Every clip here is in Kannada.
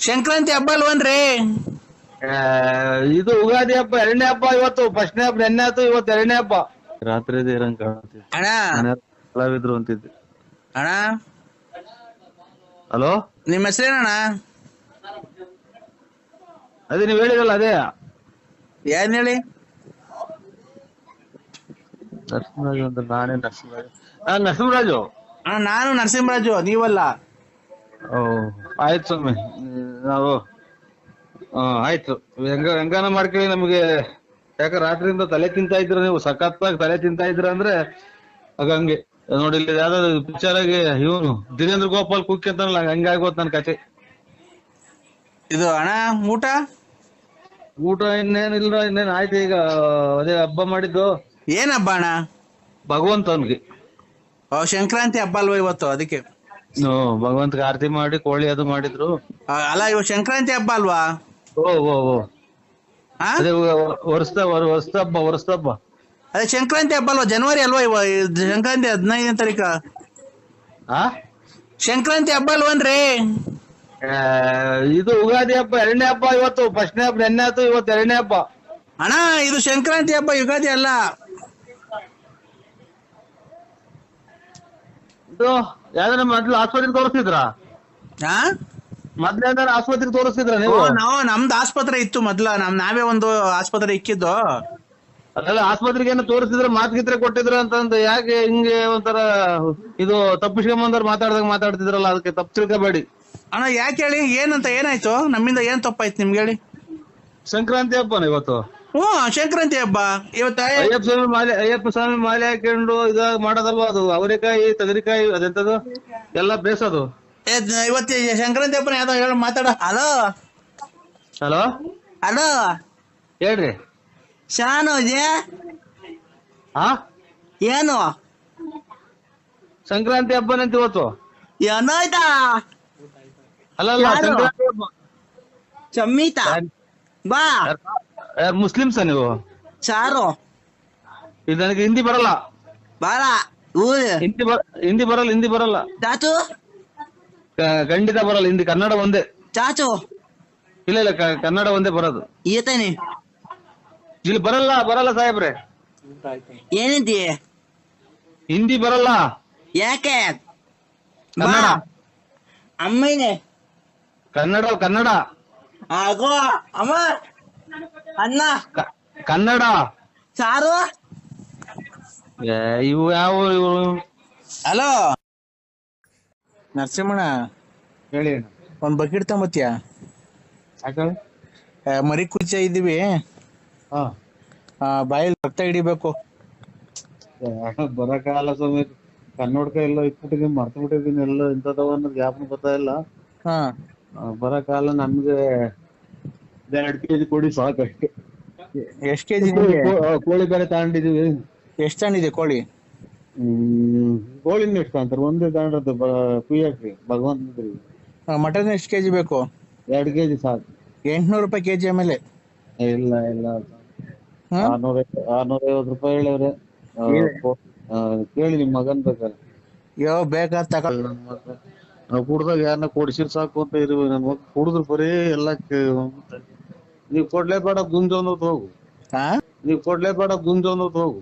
ಸಂಕ್ರಾಂತಿ ಹಬ್ಬ ಅಲ್ವನ್ರಿ ಆ, ಇದು ಉಗಾದಿ ಹಬ್ಬ ಎರಡನೇ ಹಬ್ಬ ಇವತ್ತು ಫಸ್ಟ್ನೇ ಹಬ್ಬ ನೆನ್ನೆ ಆಯ್ತು ಇವತ್ತು ಎರಡನೇ ಹಬ್ಬ. ರಾತ್ರಿ ಇರಂಗ್ ಅಣ್ಣ? ಕಲಾವಿದ್ರು ಅಂತಿದ್ದೆ. ಅಣ್ಣ? ಹಲೋ? ನಿಮ್ಮ ಹೆಸರೇನಣ್ಣ? ಅದೇ ನೀವ್ ಹೇಳಿರಲ್ಲ ಅದೇ. ಏನ್ ಹೇಳಿ? ನರಸಿಂಹರಾಜು ಅಂತ ನಾನೇ ನರಸಿಂಹರಾಜು. ನರಸಿಂಹರಾಜು? ಅಣ್ಣ ನಾನು ನರಸಿಂಹರಾಜು ನೀವಲ್ಲ. ಓ ಆಯ್ತು ಸ್ವಾಮಿ. ಹ್ಮ್, ನಾವು ಹಾ ಆಯ್ತು. ಹೆಂಗ ಹೆಂಗಾನ ಮಾಡ್ಕೊಳ್ಳಿ ನಮಗೆ? ಯಾಕ ರಾತ್ರಿಯಿಂದ ತಲೆ ತಿಂತಾ ಇದ್ರ ನೀವು ಸಖತ್ತಾಗಿ ತಲೆ ತಿಂತಾ ಇದ್ರ ಅಂದ್ರೆ ಆಗ ಹಂಗೆ. ನೋಡಿ ಇಲ್ಲಿ ಯಾವ್ದಾದ್ರು ಪಿಕ್ಚರ್ ಆಗಿ ಇವನು ದಿನೇಂದ್ರ ಗೋಪಾಲ್ ಕುಕ್ಕಿ ಅಂತಾನಲ್ಲ ಹಂಗಾಗೋತ್ ನನ್ ಕತೆ ಇದು ಅಣ್ಣ ಊಟ? ಊಟ ಇನ್ನೇನಿಲ್ಲ ಇನ್ನೇನ್ ಆಯ್ತು ಈಗ ಅದೇ ಹಬ್ಬ ಮಾಡಿದ್ದು. ಏನ್ ಹಬ್ಬ ಅಣ್ಣ? ಭಗವಂತನ್ಗೆ. ಓ ಸಂಕ್ರಾಂತಿ ಹಬ್ಬ ಅಲ್ವಾ ಇವತ್ತು ಅದಕ್ಕೆ? ಹ್ಮ್ ಭಗವಂತಗೆ ಆರತಿ ಮಾಡಿ ಕೋಳಿ ಅದು ಮಾಡಿದ್ರು. ಆ, ಅಲ್ಲ ಇವ ಸಂಕ್ರಾಂತಿ ಹಬ್ಬ ಅಲ್ವಾ? ಓ ಓ ಓ. ಆ? ಅದೇ ವರ್ಷದ ವರ್ಷದ ಹಬ್ಬ ವರ್ಷದ ಹಬ್ಬ. ಅದೇ ಸಂಕ್ರಾಂತಿ ಹಬ್ಬ ಅಲ್ವಾ? ಜನವರಿ ಅಲ್ವಾ ಇವ ಇದು ಸಂಕ್ರಾಂತಿ ಹದಿನೈದನೇ ತಾರೀಕ? ಆ? ಸಂಕ್ರಾಂತಿ ಹಬ್ಬ ಅಲ್ವನ್ರಿ ಆ, ಇದು ಉಗಾದಿ ಹಬ್ಬ ಎರಡನೇ ಹಬ್ಬ ಇವತ್ತು ಫಸ್ಟ್ನೇ ಹಬ್ಬ ನೆನ್ನೆ ಆಯ್ತು ಇವತ್ತು ಎರಡನೇ ಹಬ್ಬ. ಅಣ್ಣ ಇದು ಸಂಕ್ರಾಂತಿ ಹಬ್ಬ ಯುಗಾದಿ ಅಲ್ಲ. ಇದು ಯಾವ್ದಾರ ಮೊದ್ಲು ಆಸ್ಪತ್ರೆಗೆ ತೋರಿಸ್ತಿದ್ರ ಆ? ಮೊದ್ಲು ಯಾವ್ದಾರ ಆಸ್ಪತ್ರೆಗೆ ತೋರಿಸಿದ್ರ ನೀವು? ನಾವು ನಮ್ದು ಆಸ್ಪತ್ರೆ ಇತ್ತು ಮೊದ್ಲ. ನಮ್ ನಾವೇ ಒಂದು ಆಸ್ಪತ್ರೆ ಇಕ್ಕಿದ್ದು. ಅದೆಲ್ಲ ಆಸ್ಪತ್ರೆಗೆ ತೋರಿಸಿದ್ರೆ ತೋರಿಸ್ತಿದ್ರ ಮಾತ್ಗಿತ್ರೆ ಕೊಟ್ಟಿದ್ರ ಅಂತಂದ್ ಯಾಕೆ ಹಿಂಗೆ ಒಂಥರ ಇದು ತಪ್ಪಿಸ್ಕೊಂಬಂದವ್ರು ಮಾತಾಡ್ದಾಗ ಮಾತಾಡ್ತಿದ್ರಲ್ಲ ಅದಕ್ಕೆ ತಪ್ಪು ತಿಳ್ಕೊಬೇಡಿ. ಅಣ್ಣ ಯಾಕೆ ಹೇಳಿ? ಏನಂತ ಏನಾಯ್ತು? ನಮ್ಮಿಂದ ಏನ್ ತಪ್ಪಾಯ್ತು ನಿಮ್ಗೆ ಹೇಳಿ? ಸಂಕ್ರಾಂತಿ ಹಬ್ಬನ ಇವತ್ತು? ಹ್ಞೂ ಸಂಕ್ರಾಂತಿ ಹಬ್ಬ ಇವತ್ತ ಅಯ್ಯಪ್ಪ ಸ್ವಾಮಿ ಮಾಲೆ ಅಯ್ಯಪ್ಪ ಸ್ವಾಮಿ ಮಾಲೆ ಹಾಕೊಂಡು ಇದು ಮಾಡೋದಲ್ವಾ ಅದು? ಅವರೆಕಾಯಿ ತಗರಿಕಾಯಿ ಅದೆಂತದು ಎಲ್ಲ ಬೇಸದು ಇವತ್ತು ಸಂಕ್ರಾಂತಿ ಹಬ್ಬನ ಯಾವ್ದೋ ಹೇಳ ಮಾತಾಡ. ಹಲೋ? ಹಲೋ? ಹಲೋ? ಹೇಳ್ರಿ. ಶಾನು ಹಾ ಏನು? ಸಂಕ್ರಾಂತಿ ಹಬ್ಬನಂತ ಇವತ್ತು. ಏನಾಯ್ತಾ ಅಲ್ಲಲ್ಲ ಯಾರು? ಸಂಕ್ರಾಂತಿ ಹಬ್ಬ. ಚಮ್ಮಿತಾ? ಬಾ. ಮುಸ್ಲಿಮ್ಸ ನೀವು? ಸಾರು. ಇದು ನನಗೆ ಹಿಂದಿ ಬರಲ್ಲ. ಬಾರ ಹಿಂದಿ ಬರ ಹಿಂದಿ ಬರಲ್ಲ ಹಿಂದಿ ಬರಲ್ಲ. ಚಾಚು. ಖಂಡಿತ ಬರಲ್ಲ ಹಿಂದಿ ಕನ್ನಡ ಒಂದೇ. ಚಾಚು. ಇಲ್ಲ ಇಲ್ಲ ಕನ್ನಡ ಒಂದೇ ಬರೋದು. ಈತನಿ. ಇಲ್ಲಿ ಬರಲ್ಲ ಬರಲ್ಲ ಸಾಹೇಬ್ರೆ. ಏನಿದ್ದೀ ಹಿಂದಿ ಬರಲ್ಲ. ಯಾಕೆ? ಕನ್ನಡ. ಅಮ್ಮನೇ ಕನ್ನಡ ಕನ್ನಡ. ಆಗೋ ಅಮ್ಮ. ಅನ್ನ ಕನ್ನಡ. ಸಾರು. ಏ, ಇವು ಯಾವ ಇವು? ಹಲೋ. ನರಸಿಂಹಣ್ಣ. ಹೇಳಿ ಒಂದ್ ಬಕೆಟ್ ತಗೊಂಬತ್ತೀಯ? ಆ, ಮರಿ ಕುಚ ಇದೀವಿ ಹಾ. ಆ, ಬಾಯಲ್ಲಿ ರಕ್ತ ಹಿಡಿಬೇಕು. ಬರಕಾಲ ಸ್ವಾಮಿ. ಕನ್ನಡಕ ಎಲ್ಲ ಇಟ್ಬಿಟ್ಟಿದೀನಿ ಮರ್ತು ಬಿಟ್ಟಿದೀನಿ ಎಲ್ಲ ಇಂಥದವ ಅನ್ನೋದು ಜ್ಞಾಪನ ಬರ್ತಾ ಇಲ್ಲ. ಹಾ. ಬರಕಾಲ ನಮ್ಗೆ ಎರಡ್ ಕೆಜಿ ಕೊಡಿ ಸಾಕು. ಎಷ್ಟ್ ಕೆಜಿ ಕೋಳಿ ಬೇರೆ ತಗೊಂಡಿದೀವಿ. ಎಷ್ಟು ಇದೆ ಕೋಳಿ? ಹ್ಮ್ ಕೋಳಿನ ಎಷ್ಟು ಅಂತಾರೆ ಒಂದೇ ತಗೊಂಡದ್ದು ಕುಯ್ಯಾಕ್ರಿ ಭಗವಂತ ಮಟನ್ ಎಷ್ಟು ಕೆಜಿ ಬೇಕು? ಎರಡು ಕೆಜಿ ಸಾಕು. ಎಂಟ್ನೂರು ರೂಪಾಯಿ ಕೆಜಿ ಆಮೇಲೆ. ಇಲ್ಲ ಇಲ್ಲ? ಆರ್ನೂರ ಆರ್ನೂರೈವತ್ತು ರೂಪಾಯಿ ಹೇಳಿದ್ರೆ ಕೇಳಿ ನಿಮ್ ಮಗನ್ ಬೇಕಾರೆ ಯೋ ಬೇಕಾದ ತಕ. ನಾವು ಕುಡ್ದಾಗ ಯಾರನ್ನ ಕೊಡ್ಸಿರ್ ಸಾಕು ಅಂತ ಇರ್ಬೇಕು. ನನ್ ಮಗ ಕುಡಿದ್ರು ಬರೀ ಎಲ್ಲ ನೀವ್ ಕೊಡ್ಲೇಬೇಡ ಗುಂಜ ಅನ್ನೋದು ಹೋಗು. ಹಾ? ನೀವ್ ಕೊಡ್ಲೇಬೇಡ ಗುಂಜ ಅನ್ನೋದು ಹೋಗು.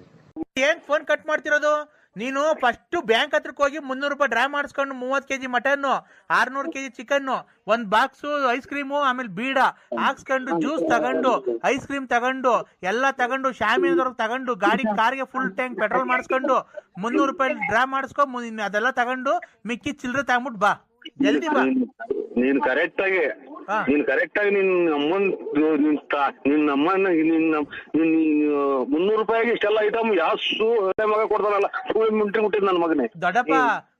ಏನ್ ಫೋನ್ ಕಟ್ ಮಾಡ್ತಿರೋದು? ನೀನು ಫಸ್ಟ್ ಬ್ಯಾಂಕ್ ಹತ್ರಕ್ಕೆ ಹೋಗಿ ಮುನ್ನೂರು ರೂಪಾಯಿ ಡ್ರಾ ಮಾಡಿಸ್ಕೊಂಡು ಮೂವತ್ ಕೆಜಿ ಮಟನ್ ಆರ್ನೂರು ಕೆಜಿ ಚಿಕನ್ ಒಂದ್ ಬಾಕ್ಸ್ ಐಸ್ ಕ್ರೀಮು ಆಮೇಲೆ ಬೀಡ ಹಾಕ್ಸ್ಕೊಂಡು ಜ್ಯೂಸ್ ತಗೊಂಡು ಐಸ್ ಕ್ರೀಮ್ ತಗೊಂಡು ಎಲ್ಲ ತಗೊಂಡು ಶಾಮಿನದವ್ರಿಗೆ ತಗೊಂಡು ಗಾಡಿ ಕಾರ್ಗೆ ಫುಲ್ ಟ್ಯಾಂಕ್ ಪೆಟ್ರೋಲ್ ಮಾಡಿಸ್ಕೊಂಡು ಮುನ್ನೂರು ರೂಪಾಯಿ ಡ್ರಾ ಮಾಡಿಸ್ಕೊ ಅದೆಲ್ಲ ತಗೊಂಡು ಮಿಕ್ಕಿ ಚಿಲ್ಲರೆ ತಗೊಂಬಿಟ್ಟು ಬಾ. ಜಲ್ದಿ ಬಾ. ನೀನ್ ಕರೆಕ್ಟ್ ಆಗಿ. ನೀನ್ ಕರೆಕ್ಟ್ ಆಗಿ ನಿನ್ ಅಮ್ಮನ್ ನಿನ್ ತ- ನಿನ್ ಅಮ್ಮನ ನಿನ್ನ ನಿನ್ ಮುನ್ನೂರು ರೂಪಾಯಿಗೆ ಇಷ್ಟೆಲ್ಲ ಐಟಮ್ ಯಾಸು ಮಗ ಕೊಡ್ತಾನಲ್ಲ ಸುಳ್ಳು ಮುಂಟ್ರಿ ಮುಟ್ಟಿದ್ ನನ್ ಮಗನೇ. ದೊಡ್ಡಪ್ಪ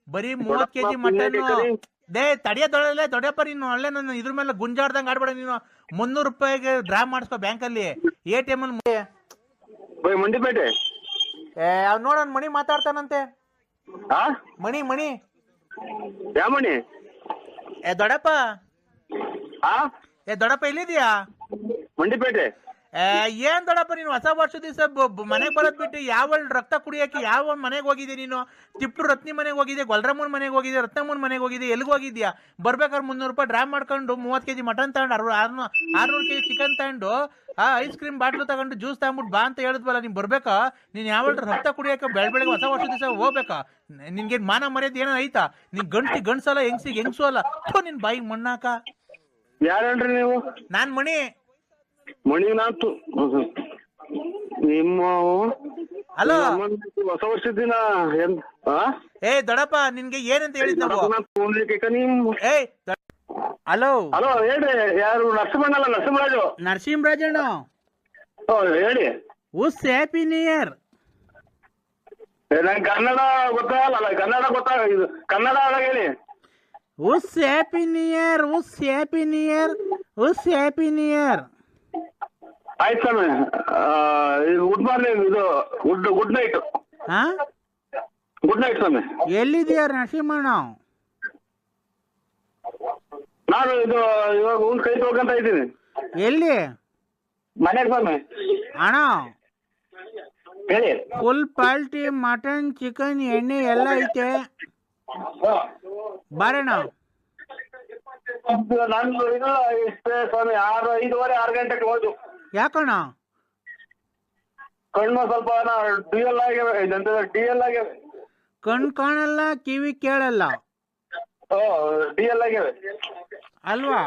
ಬರೀ ಮೂವತ್ ಕೆಜಿ ದೊಡ್ಡಪ್ಪ, ಮಟನ್ ದೇ ತಡಿಯ ದೊಡ್ಡಲೆ ದೊಡ್ಡಪ್ಪ ನೀನು ಒಳ್ಳೆ ನನ್ನ ಇದ್ರ ಮೇಲೆ ಗುಂಜಾಡ್ದಂಗ್ ಆಡ್ಬೇಡ ನೀನು ಮುನ್ನೂರು ರೂಪಾಯಿಗೆ ಡ್ರಾ ಮಾಡಿಸ್ಕೋ ಬ್ಯಾಂಕ್ ಅಲ್ಲಿ ಎ ಟಿ ಎಂ ಅಲ್ಲಿ ಬೈ ಮಂಡಿಪೇಟೆ? ಏ ಅವ್ ನೋಡೋಣ ಮಣಿ ಮಾತಾಡ್ತಾನಂತೆ. ಆ? ಮಣಿ ಮಣಿ. ಯಾಮಣಿ ಏ ದೊಡ್ಡಪ್ಪ. ಆ ಏ ದೊಡ್ಡಪ್ಪ ಎಲ್ಲಿದ್ಯಾ ಮಂಡಿಪೇಟೆ ಏ, ಏನ್ ದೊಡ್ಡಪ್ಪ ನೀನು ಹೊಸ ವರ್ಷದ ದಿವಸ ಮನೆಗೆ ಬರೋದ್ ಬಿಟ್ಟು ಯಾವ ರಕ್ತ ಕುಡಿಯಕ್ಕೆ ಯಾವ ಮನೆಗೆ ಹೋಗಿದ್ದೆ ನೀನು? ತಿಪ್ಟು ರತ್ನಿ ಮನೆಗೆ ಹೋಗಿದ್ದೆ ಗೊಲ್ರಮ್ಮನ ಮನೆಗೆ ಹೋಗಿದ್ದೆ ರತ್ನಮ್ಮನ ಮನೆಗೆ ಹೋಗಿದ್ದೆ ಎಲ್ಲಿಗೆ ಹೋಗಿದ್ಯಾ? ಬರ್ಬೇಕಾದ್ರೆ ಮುನ್ನೂರು ರೂಪಾಯಿ ಡ್ರಾ ಮಾಡ್ಕೊಂಡು ಮೂವತ್ತು ಕೆಜಿ ಮಟನ್ ತಗೊಂಡು ಅರ್ ಆರ್ನೂರು ಆರ್ನೂರು ಕೆಜಿ ಚಿಕನ್ ತಗೊಂಡು ಆ ಐಸ್ ಕ್ರೀಮ್ ಬಾಟ್ಲು ತಗೊಂಡು ಜ್ಯೂಸ್ ತಗೊಂಡ್ಬಿಟ್ಟು ಬಾ ಅಂತ ಹೇಳಿದ್ವಲ್ಲ ನೀನ್ ಬರ್ಬೇಕಾ? ನೀನ್ ಯಾವ ರಕ್ತ ಕುಡಿಯಕ್ಕೆ ಬೆಳ ಬೆಳಗ್ಗೆ ಹೊಸ ವರ್ಷದ ದಿವಸ ಹೋಗ್ಬೇಕಾ? ನಿನ್ಗೆ ಮಾನ ಮರ್ಯಾದೆ ಏನೋ ಐತಾ? ನಿನ್ ಗಂಟಿ ಗಂಡ್ಸಲ್ಲ ಹೆಂಗ್ಸಿ ಹೆಂಗ್ಸು ಅಲ್ಲ. ಥು, ನಿನ್ ಬಾಯಿಗೆ ಮಣ್ಣಾಕ. ಯಾರೇನ್ರಿ ನೀವು? ನಾನ್ ಮಣಿ. ಮಣಿನಾಥ್. ನಿಮ್ಮ ಹಲೋ. ಹೊಸ ವರ್ಷದ ದಿನ ಏನ್ ಆ? ಏ ದೊಡಪ್ಪ ನಿನ್ಗೆ ಏನಂತ ಹೇಳಿದ್ ನಾವು? ರಘುನಾಥ್ ಹಲೋ. ಹಲೋ ಹೇಳ್ರಿ ಯಾರು ನರಸಿಂಹಣ್ಣಲ್ಲ ನರಸಿಂಹರಾಜು? ನರಸಿಂಹರಾಜಣ್ಣ. ಓ ಹೇಳಿ. ಉಸ್ ಹ್ಯಾಪಿ ನ್ಯೂ ಇಯರ್ ನಂಗೆ ಕನ್ನಡ ಗೊತ್ತಾಗಲ್ಲ ಕನ್ನಡ ಗೊತ್ತಾಗ ಇದು ಕನ್ನಡ ಆದಾಗ ಹೇಳಿ. ಉಸ್ ಹ್ಯಾಪಿ ನಿಯರ್ ಉಸ್ ಹ್ಯಾಪಿ ನಿಯರ್ ಉಸ್ ಹ್ಯಾಪಿ ನಿಯರ್ ಆಯ್ತು ಸ್ವಾಮಿ. ಗುಡ್ ಮಾರ್ನಿಂಗ್ ಇದು ಗುಡ್ ಗುಡ್ ನೈಟ್ ಹಾ? ಗುಡ್ ನೈಟ್ ಸ್ವಾಮಿ. ಎಲ್ಲಿದ್ಯಾ ನರಸಿಂಹಣ್ಣ? ನಾನು ಇದು ಇವಾಗ ಒಂದು ಕೈ ತೊಳ್ಕೊಂತ ಇದ್ದೀನಿ. ಎಲ್ಲಿ? ಮನೆಗೆ ಸ್ವಾಮಿ. ಅಣ್ಣ? ಹೇಳಿ. ಫುಲ್ ಪಾಲ್ಟಿ ಮಟನ್ ಚಿಕನ್ ಎಣ್ಣೆ ಎಲ್ಲ ಐತೆ. ಬರೋಣ ಇದು ನಂದು ಇಲ್ಲ ಇಷ್ಟೇ ಸ್ವಾಮಿ ಆರು ಐದುವರೆ ಆರು ಗಂಟೆಗೆ ಹೋಯ್ತು ಯಾಕಣ್ಣ? ಕಣ್ಣು ಸ್ವಲ್ಪ ಡಿ ಎಲ್ ಆಗ್ಯಾವೆ ಇದಂತ ಡಿ ಎಲ್ ಆಗ್ಯಾವೆ ಕಣ್ ಕಾಣಲ್ಲ ಕಿವಿ ಕೇಳಲ್ಲ. ಓ ಡಿ ಎಲ್ ಆಗ್ಯಾವೆ ಅಲ್ವಾ?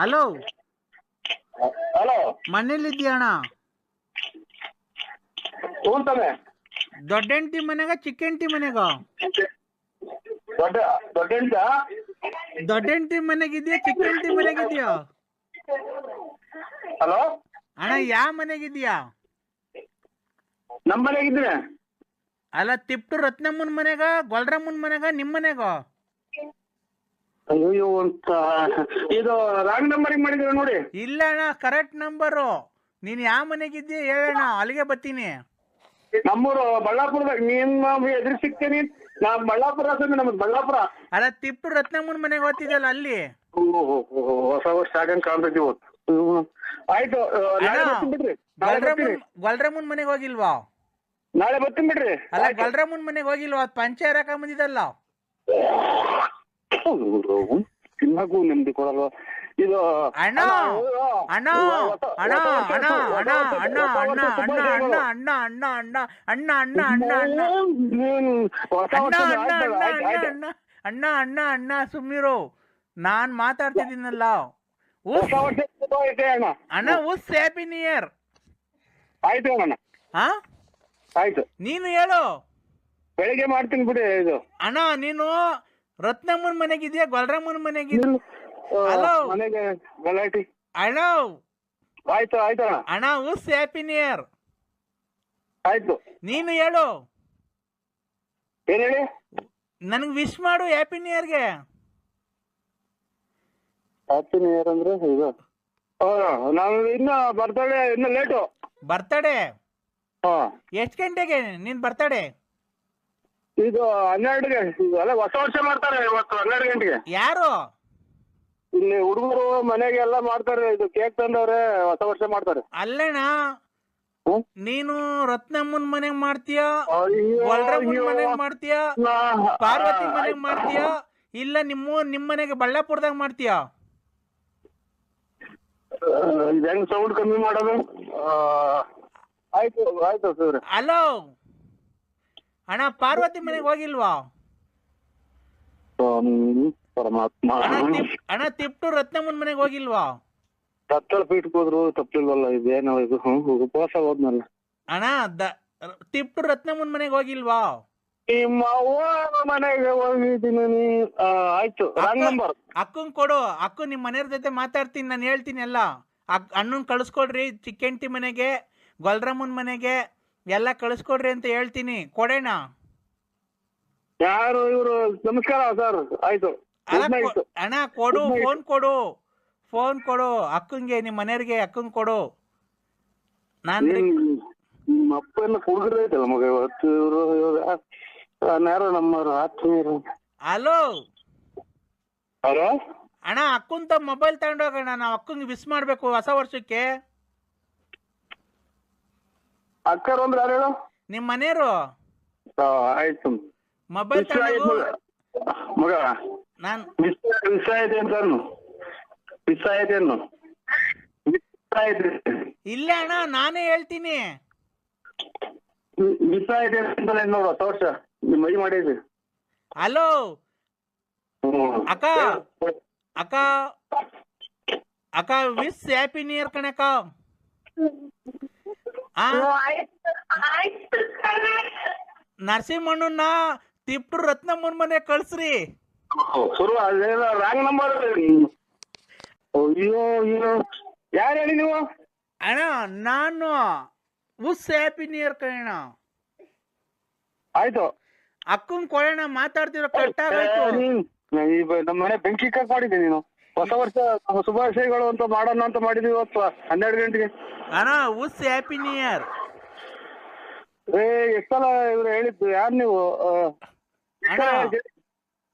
ಹಲೋ? ಹಲೋ? ಮನೇಲಿದ್ಯಾ ಅಣ್ಣ ಹ್ಞೂ ಸ್ವಾಮಿ. ದೊಡ್ಡ ಹೆಂಡತಿ ಮನೆಗ ಚಿಕ್ಕ ಹೆಂಡತಿ ಮನೆಗ? ದೊಡ್ಡ ದೊಡ್ಡ ಹೆಂಡ ದೊಡ್ಡ ಹೆಂಡತಿ ಮನೆಗಿದ್ಯಾ ಚಿಕ್ಕಂಟಿ ಮನೆಗಿದ್ಯಾ? ಹಲೋ? ಅಣ್ಣ ಯಾವ ಮನೆಗಿದ್ಯಾ? ನಮ್ಮ ಮನೆಗಿದ್ದೀನಿ ಅಲ್ಲ ತಿಪ್ಟು ರತ್ನಮ್ಮನ ಮನೆಗ ಗೊಲ್ರಮ್ಮನ ಮನೆಗ ನಿಮ್ಮ ಮನೆಗ? ಅಯ್ಯೋ ಅಂತ. ಇದು ರಾಂಗ್ ನಂಬರಿಗೆ ಮಾಡಿದ್ರ ನೋಡಿ? ಇಲ್ಲ ಅಣ್ಣ ಕರೆಕ್ಟ್ ನಂಬರು ನೀನ್ ಯಾವ ಮನೆಗಿದ್ಯಾ ಹೇಳಣ್ಣ ಅಲ್ಲಿಗೆ ಬರ್ತೀನಿ. ನಮ್ಮೂರು ಬಳ್ಳಾಪುರದಾಗ ನಿಮ್ಮ ಎದುರು ಸಿಗ್ತೀನಿ. ನಾ ಬಳ್ಳಾಪುರ ನಮ್ದು ಬಳ್ಳಾಪುರ. ಅಲ್ಲ ತಿಪ್ಪು ರತ್ನಮ್ಮನ ಮನೆಗೆ ಓದ್ತಿದ್ದಲ್ಲ ಅಲ್ಲಿ? ಹೊಸ ವರ್ಷ ಆಗಂಗ್ ಕಾಣ್ತೈತಿ. ಆಯ್ತು ಬಿಡ್ರಿ. ಗೊಲ್ರಮ್ಮನ್ ಮನೆಗೆ ಹೋಗಿಲ್ವಾ? ನಾಳೆ ಬರ್ತೀನಿ ಬಿಡ್ರಿ. ಅಲ್ಲ ಗೊಲ್ರಮ್ಮನ್ ಮನೆಗೆ ಹೋಗಿಲ್ವಾ? ಪಂಚೆ ರಕ ಬಂದಿದ್ದಲ್ಲ. ತಿನ್ನಕ್ಕೂ ನೆಮ್ಮದಿ ಕೊಡಲ್ವಾ? ಇದು ಅಣ್ಣ ಅಣ್ಣ ಅಣ್ಣ ಅಣ್ಣ ಅಣ್ಣ ಅಣ್ಣ ಅಣ್ಣ ಅಣ್ಣ ಅಣ್ಣ ಅಣ್ಣ ಅಣ್ಣ ಅಣ್ಣ ಅಣ್ಣ ಅಣ್ಣ ಅಣ್ಣ ಅಣ್ಣ ಅಣ್ಣ ಅಣ್ಣ ಸುಮ್ಮಿರು ನಾನ್ ಮಾತಾಡ್ತಿದ್ದೀನಲ್ಲ ಅಣ್ಣ ಉಸ್ ಹ್ಯಾಪಿ ನ್ಯೂ ಇಯರ್ ಆಯ್ತು ಅಣ್ಣ ಹಾ ಆಯ್ತು ನೀನು ಹೇಳು ಬೆಳಿಗ್ಗೆ ಮಾಡ್ತೀನಿ ಬಿಡಿ ಇದು ಅಣ್ಣ ನೀನು ರತ್ನಮ್ಮನ ಮನೆಗಿದ್ಯಾ ಗೊಲ್ರಮ್ಮನ ಮನೆಗಿದ್ಯಾ. ಮನೆಗೆ ಗಲಾಟಿ. ಅಣ್ಣ ಆಯ್ತು ಆಯ್ತು ಅಣ್ಣ. ಅಣ್ಣ ಉಸ್ ಹ್ಯಾಪಿ ಆಯ್ತು. ನೀನು ಹೇಳು. ಏನ್ ಹೇಳಿ? ನನಗೆ ವಿಶ್ ಮಾಡು ಹ್ಯಾಪಿ ಇಯರ್ಗೆ ಹ್ಯಾಪಿ ಇಯರ್ ಅಂದ್ರೆ ಇದು. ನಾನು ಇನ್ನ ಬರ್ತಡೆ ಇನ್ನ ಲೇಟು ಬರ್ತಡೇ ಎಷ್ಟು ಗಂಟೆಗೆ ನಿನ್ ಬರ್ತಡೇ ಇದು ಹನ್ನೆರಡು ಗಂಟೆ ಅಲ್ಲ ಹೊಸ ವರ್ಷ ಮಾಡ್ತಾರೆ ಇವತ್ತು ಹನ್ನೆರಡು ಗಂಟೆಗೆ. ಯಾರು? ಇಲ್ಲಿ ಹುಡುಗರು ಮನೆಗೆ ಎಲ್ಲ ಮಾಡ್ತಾರೆ ಇದು ಕೇಕ್ ತಂದವ್ರೆ ಹೊಸ ವರ್ಷ ಮಾಡ್ತಾರೆ. ಅಲ್ಲಣ್ಣ? ಹ್ಮ್? ನೀನು ರತ್ನಮ್ಮನ್ ಮನೆಗ್ ಮಾಡ್ತೀಯ? ಅಯ್ಯೋ, ಗೊಲ್ರಮ್ಮನ್ ಅಯ್ಯೋ. ಮನೆಗ್ ಮಾಡ್ತೀಯ? ನಾ- ಪಾರ್ವತಿ ಮನೆಗ್ ಮಾಡ್ತೀಯಾ? ಇಲ್ಲ ನಿಮ್ಮ ನಿಮ್ ಮನೆಗೆ ಬಳ್ಳಾಪುರದಾಗ ಮಾಡ್ತೀಯಾ? ಇದು ಹೆಂಗ್ ಸೌಂಡ್ ಕಮ್ಮಿ ಮಾಡೋದು? ಆಯ್ತು ಆಯ್ತು ಸರ್. ಹಲೋ ಅಣ್ಣ ಪಾರ್ವತಿ ಮನೆಗೆ ಹೋಗಿಲ್ವಾ? ಪರಮಾತ್ಮ ಅಣ್ಣ ತಿಪ್ ಅಣ್ಣ ತಿಪ್ಟು ರತ್ನಮ್ಮನ್ ಮನೆಗೆ ಹೋಗಿಲ್ವಾ? ತತ್ತಳ ಪೀಠಕ್ಕೆ ಹೋದ್ರು ತಪ್ಪಿಲ್ವಲ್ಲ ಇದೇನೋ ಇದು ಉಪವಾಸ ಹೋದ್ನಲ್ಲ. ಅಣ್ಣ ದ ತಿಪ್ಟು ರತ್ನಮ್ಮನ್ ಮನೆಗೆ ಹೋಗಿಲ್ವಾ? ನಿಮ್ಮ ಅವ್ವ ಮನೆಗೆ ಹೋಗಿದ್ದೀನಿ ನೀ ಆ, ಆಯ್ತು ರಾಂಗ್ ನಂಬರ್ ಅಕ್ಕನ್ ಕೊಡು ಅಕ್ಕ ನಿಮ್ಮ ಮನೆಯವ್ರ ಜೊತೆ ಮಾತಾಡ್ತೀನಿ ನಾನು ಹೇಳ್ತೀನಿ ಎಲ್ಲ. ಅಕ್ ಅಣ್ಣನ್ ಕಳಿಸ್ಕೊಡ್ರಿ ಚಿಕ್ಕಂಟಿ ಮನೆಗೆ ಗೊಲ್ರಮ್ಮನ್ ಮನೆಗೆ ಎಲ್ಲ ಕಳಿಸ್ಕೊಡ್ರಿ ಅಂತ ಹೇಳ್ತೀನಿ. ಕೊಡೋಣ ಯಾರು ಇವರು? ನಮಸ್ಕಾರ ಸರ್ ಆಯ್ತು. ಅಣ್ಣ ಕೊಡು ಫೋನ್ ಕೊಡು ಫೋನ್ ಕೊಡು ಅಕ್ಕಂಗೆ ನಿಮ್ ಮನೆಯವ್ರಿಗೆ ಅಕ್ಕಂಗ್ ಕೊಡು. ನಾನು ನಿಮ್ ನಿಮ್ಮ ಹುಡುಗರು ಐತಲ್ಲ ಮಗ ಇವತ್ತು? ಇವರು ಯಾರು ನಮ್ಮವ್ರು ಆತ್ಮೀಯರು ಹಲೋ? ಹಲೋ? ಅಣ್ಣ ಅಕ್ಕಂತ ಮೊಬೈಲ್ ತಗೊಂಡೋಗಣ ನಾವು ಅಕ್ಕಂಗೆ ವಿಸ್ ಮಾಡ್ಬೇಕು ಹೊಸ ವರ್ಷಕ್ಕೆ. ಅಕ್ಕರು ಅಂದ್ರೆ ಯಾರು ಹೇಳು? ನಿಮ್ಮ ಮನೆಯವರು? ಆಯ್ತು. ಮೊಬೈಲ್ ತಗೊಂಡು ಮಗ ನಾನು ಮಿಸ್ ಮಿಸ್ ಆಯ್ತು ಅಂತ ಅನ್ನು. ಮಿಸ್ ಆಯ್ತು ಅನ್ನು. ಆಯ್ತು ಇಲ್ಲ ಅಣ್ಣ ನಾನೇ ಹೇಳ್ತೀನಿ. ಮಿಸ್ ಆಯ್ತು ಅಂತ ನೋಡ ತೋರ್ಸ. ನಿಮ್ಮ ಮೈ ಮಾಡಿದ್ವಿ ಹಲೋ. ಅಕ್ಕ. ಅಕ್ಕ. ಅಕ್ಕ ವಿಸ್ ಹ್ಯಾಪಿ ನ್ಯೂ ಇಯರ್ ಕಣಕ್ಕ. ಆ? ನರಸಿಂಹಣ್ಣನ ತಿಪ್ಟು ರತ್ನಮ್ಮನ ಮನೆ ಕಳ್ಸ್ರಿ. ಶುರು ಅದೇನೋ ರಾಂಗ್ ನಂಬರ್ ಅಯ್ಯೋ ಅಯ್ಯೋ ಯಾರು ಹೇಳಿ ನೀವು? ಅಣ್ಣ ನಾನು ಉಸ್ ಹ್ಯಾಪಿ ನಿಯರ್ ಕಣ ಆಯ್ತು. ಅಕ್ಕನ್ ಕೊಡೋಣ ಮಾತಾಡ್ತಿರೋ ಈ ಬ- ನಮ್ಮ ಮನೆ ಬೆಂಕಿ ಕಟ್ ಮಾಡಿದ್ದೆ ನೀನು. ಹೊಸ ವರ್ಷ ಶುಭಾಶಯಗಳು ಅಂತ ಮಾಡೋಣ ಅಂತ ಮಾಡಿದ್ವಿ ಇವತ್ತು ಹನ್ನೆರಡು ಗಂಟೆಗೆ. ಅಣ್ಣ ಉಸ್ ಹ್ಯಾಪಿ ನಿಯರ್ ಏ ಎಷ್ಟಲ್ಲ ಇವ್ರು ಹೇಳಿದ್ದು ಯಾರು ನೀವು?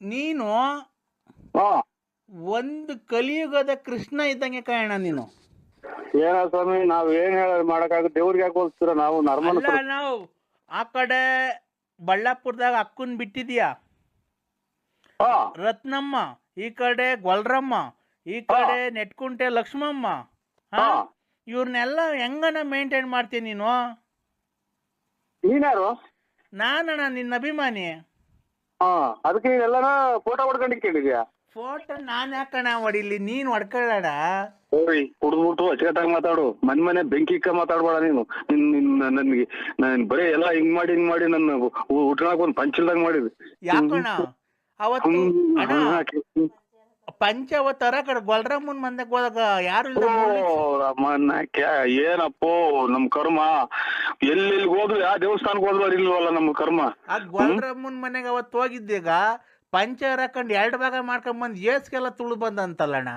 ನೀನು ಒಂದು ಕಲಿಯುಗದ ಕೃಷ್ಣ ಇದ್ದಂಗೆ ಕಾಯಣ ನೀನು. ಏನೋ ಸ್ವಾಮಿ ನಾವ್ ಏನ್ ಹೇಳ ಮಾಡಕ್ಕಾಗ ದೇವ್ರಿಗೆ ಯಾಕೆ ಹೋಲ್ಸ್ತೀರ? ನಾವು ನರ್ಮಲ್ ಅಲ್ಲ ನಾವು ಆ ಕಡೆ ಬಳ್ಳಾಪುರದಾಗ ಅಕ್ಕನ್ ಬಿಟ್ಟಿದ್ಯಾ. ರತ್ನಮ್ಮ ಈ ಕಡೆ ಗೊಲ್ರಮ್ಮ ಈ ಕಡೆ ನೆಟ್ಕುಂಟೆ ಲಕ್ಷ್ಮಮ್ಮ ಹಾ? ಇವ್ರನ್ನೆಲ್ಲ ಹೆಂಗನ ಮೇಂಟೈನ್ ಮಾಡ್ತೀನಿ ನೀನು? ನೀನ್ಯಾರು ನಾನಣ್ಣ ನಿನ್ನ ಅಭಿಮಾನಿ. ಹಾ ಅದಕ್ಕೆ ಎಲ್ಲಾನ ಫೋಟೋ ಹೊಡ್ಕೊಂಡು ಕೇಳಿದ್ಯಾ? ಫೋಟೋ ನಾನು ಯಾಕಣ ಹೊಡಿಲಿ? ನೀನ್ ಹೊಡ್ಕೊಳ್ಳೋಣ ಓಯ್ ಕುಡ್ದ್ಬಿಟ್ಟು ಅಚ್ಚುಕಟ್ಟಾಗಿ ಮಾತಾಡು. ಮನ್ ಮನೆ ಬೆಂಕಿ ಇಕ್ಕ ಮಾತಾಡ್ಬೇಡ ನೀನು. ನಿನ್ ನಿನ್ ನನ್ಗೆ ನಾನ್ ಬರೀ ಎಲ್ಲ ಹಿಂಗ್ ಮಾಡಿ ಹಿಂಗ್ ಮಾಡಿ ನನ್ನ ಉಟ್ಕೊಳಕ್ ಒಂದ್ ಪಂಚಲ್ದಾಗ ಮಾಡಿದ್ವಿ ಯಾಕಣ್ಣ? ಅವತ್ತು ಅಣ್ಣ ಪಂಚವತ್ತರ ಕಡೆ ಗೊಲ್ರಮ್ಮನ್ ಮಂದಕ್ಕೆ ಹೋದಾಗ ಯಾರು ಇಲ್ಲ ಏನಪ್ಪೋ ನಮ್ ಕರ್ಮ. ಎಲ್ಲೆಲ್ಲಿ ಹೋದ್ರು ಯಾವ ದೇವಸ್ಥಾನಕ್ಕೆ ಹೋದ್ರು ಇಲ್ವಲ್ಲ ನಮ್ ಕರ್ಮ? ಆ ಗೊಲ್ರಮ್ಮನ್ ಮನೆಗೆ ಅವತ್ತು ಹೋಗಿದ್ದೀಗ ಪಂಚ ಹಾಕೊಂಡು ಎರಡು ಭಾಗ ಮಾಡ್ಕೊಂಡ್ ಬಂದ್ ಏಸ್ಗೆಲ್ಲ ತುಳು ಬಂದಂತಲ್ಲಣ್ಣ.